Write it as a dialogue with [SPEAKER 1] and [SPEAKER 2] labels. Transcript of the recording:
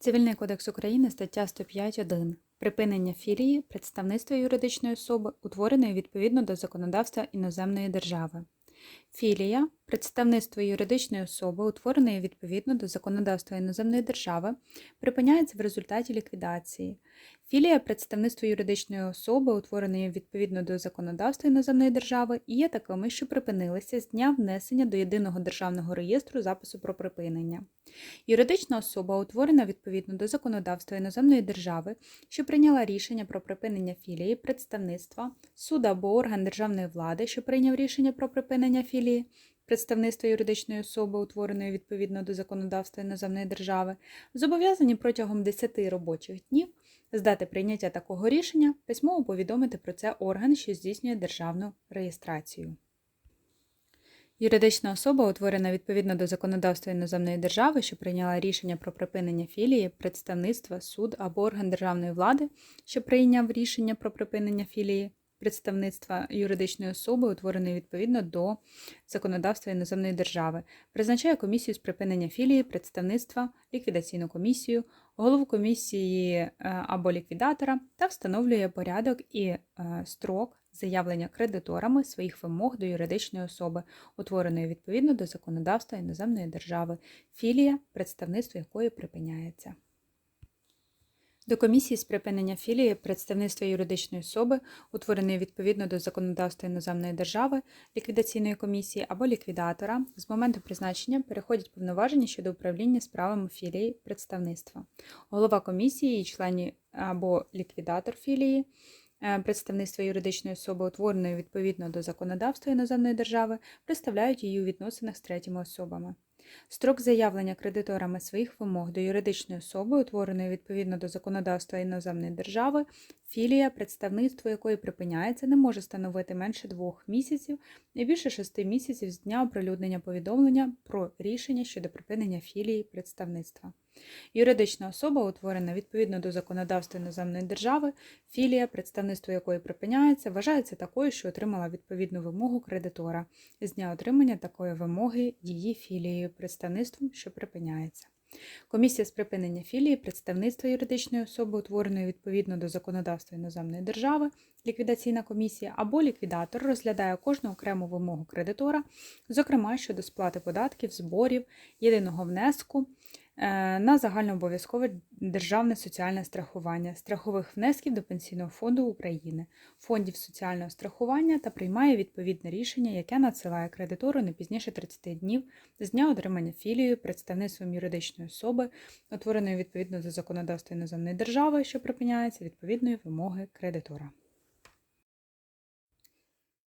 [SPEAKER 1] Цивільний кодекс України, стаття 105.1. Припинення філії представництва юридичної особи, утвореної відповідно до законодавства іноземної держави. Філія представництво юридичної особи, утвореної відповідно до законодавства іноземної держави, припиняється в результаті ліквідації. Філія представництво юридичної особи, утвореної відповідно до законодавства іноземної держави, є такими, що припинилися з дня внесення до єдиного державного реєстру запису про припинення. Юридична особа, утворена відповідно до законодавства іноземної держави, що прийняла рішення про припинення філії, представництва, суд або орган державної влади, що прийняв рішення про припинення філії, представництва юридичної особи, утвореної відповідно до законодавства іноземної держави, зобов'язані протягом 10 робочих днів з дати прийняття такого рішення письмово повідомити про це орган, що здійснює державну реєстрацію. Юридична особа, утворена відповідно до законодавства іноземної держави, що прийняла рішення про припинення філії, представництва, суд або орган державної влади, що прийняв рішення про припинення філії, представництва юридичної особи, утвореної відповідно до законодавства іноземної держави, призначає комісію з припинення філії, представництва, ліквідаційну комісію, голову комісії е, або ліквідатора та встановлює порядок і е, строк заявлення кредиторами своїх вимог до юридичної особи, утвореної відповідно до законодавства іноземної держави, філія, представництво якої припиняється. До комісії з припинення філії представництва юридичної особи, утвореної відповідно до законодавства іноземної держави, ліквідаційної комісії або ліквідатора, з моменту призначення переходять повноваження щодо управління справами філії представництва. Голова комісії, і члені або ліквідатор філії, е, представництва юридичної особи, утвореної відповідно до законодавства іноземної держави, представляють її у відносинах з третіми особами. Строк заявлення кредиторами своїх вимог до юридичної особи, утвореної відповідно до законодавства іноземної держави, філія, представництво якої припиняється, не може становити менше двох місяців і більше шести місяців з дня оприлюднення повідомлення про рішення щодо припинення філії представництва. Юридична особа, утворена відповідно до законодавства іноземної держави, філія, представництво якої припиняється, вважається такою, що отримала відповідну вимогу кредитора з дня отримання такої вимоги її філією, представництвом, що припиняється. Комісія з припинення філії, представництва юридичної особи, утвореної відповідно до законодавства іноземної держави, ліквідаційна комісія або ліквідатор розглядає кожну окрему вимогу кредитора, зокрема щодо сплати податків, зборів, єдиного внеску на загальнообов'язкове державне соціальне страхування, страхових внесків до Пенсійного фонду України, фондів соціального страхування та приймає відповідне рішення, яке надсилає кредитору не пізніше 30 днів з дня отримання філією представництвом юридичної особи, утвореної відповідно до законодавства іноземної держави, що припиняється відповідної вимоги кредитора.